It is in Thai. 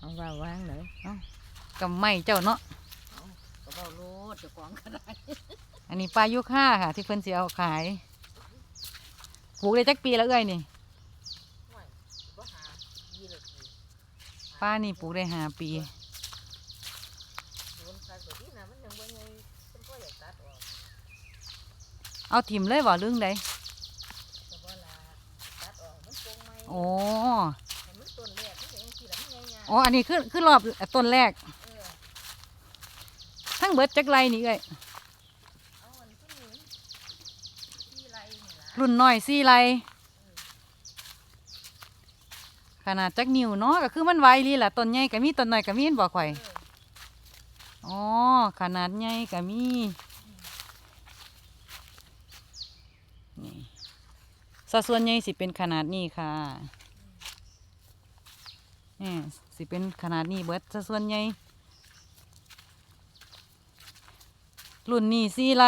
เอาว่าวางเลยกับไม้เจ้าเนาะก็บ่รู้เจะของก็ได้อันนี้ปลายุค่าค่ะ ที่เพิ่นสิเอาขายปลูกได้จักปีแล้วเอ้ยนี่ห่วยบ่หายี่เลยสิป้านี่ปลูกได้ห้าปีสวนคักตัวนี้นะมันยังบ่ใหญ่เพิ่นก็อยากตัดออกเอาถิ่มเลยบ่เรื่องใดก็บ่ล่ะตัดออกมันโปร่งไหมโอ้ อ๋อ อันนี้คือคือรอบต้นแรกเออทั้งเบิดจักไรนี่เอ้ยเอาอันที่นี่ที่ไรนี่ล่ะรุ่นน้อยสี่ไรขนาดจักนิ้วเนาะก็คือมันไวลีล่ะต้นใหญ่ก็มีต้นน้อยก็มีเห็นบ่ข่อยเอออ๋อขนาดใหญ่ก็มีนี่สัดส่วนใหญ่สิเป็นขนาดนี้ค่ะ นี่สิเป็นขนาดนี้เบิดสัดส่วนใหญ่รุ่นนี้สี่ไร